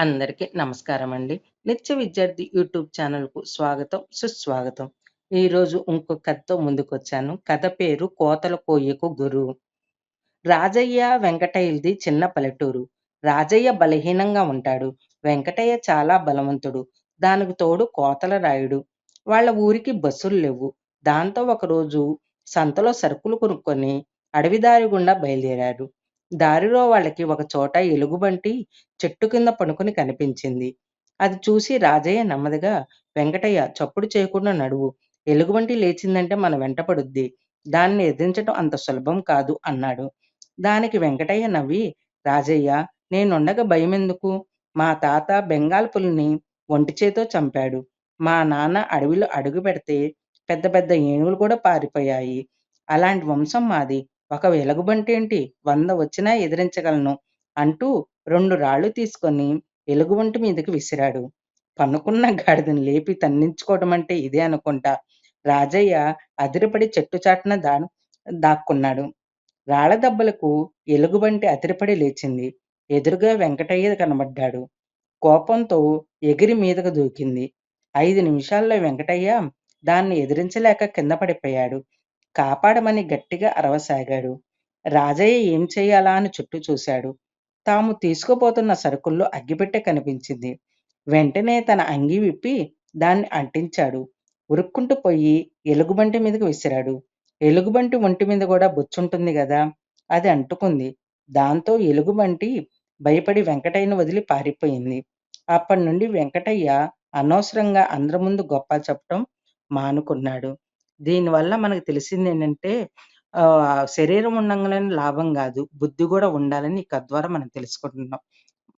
అందరికీ నమస్కారం అండి. నిత్య విద్యార్థి యూట్యూబ్ ఛానల్‌కు స్వాగతం, సుస్వాగతం. ఈరోజు ఇంకో కథతో ముందుకొచ్చాను. కథ పేరు 'కోతల కోయకు గురు'. రాజయ్య, వెంకటయ్యది చిన్న పల్లెటూరు. రాజయ్య బలహీనంగా ఉంటాడు. వెంకటయ్య చాలా బలవంతుడు. దానికి తోడు కోతల రాయుడు. వాళ్ళ ఊరికి బస్సులు లేవు. దాంతో ఒకరోజు సంతలో సరుకులు కొనుక్కొని అడవిదారి గుండా బయలుదేరారు. దారిలో వాళ్ళకి ఒకచోట ఎలుగుబంటి చెట్టు కింద పడుకుని కనిపించింది. అది చూసి రాజయ్య నెమ్మదిగా వెంకటయ్య చప్పుడు చేయకుండా నడువు. ఎలుగుబంటి లేచిందంటే మన వెంట పడుద్ది. దాన్ని ఎదిరించటం అంత సులభం కాదు అన్నాడు. దానికి వెంకటయ్య నవ్వి రాజయ్య నేనుండగా ఎందుకు మా తాత బెంగాల్ పులిని ఒంటి చేతో చంపాడు. మా నాన్న అడవిలో అడుగు పెడితే పెద్ద పెద్ద ఏనుగులు కూడా పారిపోయాయి. అలాంటి వంశం మాది. ఒక వెలుగుబంటేంటి వంద వచ్చినా ఎదిరించగలను అంటూ రెండు రాళ్ళు తీసుకొని ఎలుగుబంటి మీదకి విసిరాడు. పనుకున్న గాడిదని లేపి తన్నించుకోవడమంటే ఇదే అనుకుంటా. రాజయ్య అదిరిపడి చెట్టు చాటున దా దాక్కున్నాడు. రాళ్ళ దెబ్బలకు ఎలుగుబంటి అదిరిపడి లేచింది. ఎదురుగా వెంకటయ్య కనబడ్డాడు. కోపంతో ఎగిరి మీదకు దూకింది. ఐదు నిమిషాల్లో వెంకటయ్య దాన్ని ఎదిరించలేక కింద పడిపోయాడు. కాపాడమని గట్టిగా అరవసాగాడు. రాజయ్య ఏం చేయాలా అని చుట్టూ చూశాడు. తాము తీసుకుపోతున్న సరుకుల్లో అగ్గిపెట్టె కనిపించింది. వెంటనే తన అంగీ విప్పి దాన్ని అంటించాడు. ఉరుక్కుంటూ పోయి ఎలుగుబంటి మీదకి విసిరాడు. ఎలుగుబంటి ఒంటి మీద కూడా బొచ్చుంటుంది కదా అది అంటుకుంది. దాంతో ఎలుగుబంటి భయపడి వెంకటయ్యను వదిలి పారిపోయింది. అప్పటి నుండి వెంకటయ్య అనవసరంగా అందరి ముందు గొప్ప చెప్పడం మానుకున్నాడు. దీనివల్ల మనకు తెలిసింది ఏంటంటే శరీరం ఉండంగానే లాభం కాదు బుద్ధి కూడా ఉండాలని ఈ కథ ద్వారా మనం తెలుసుకుంటున్నాం.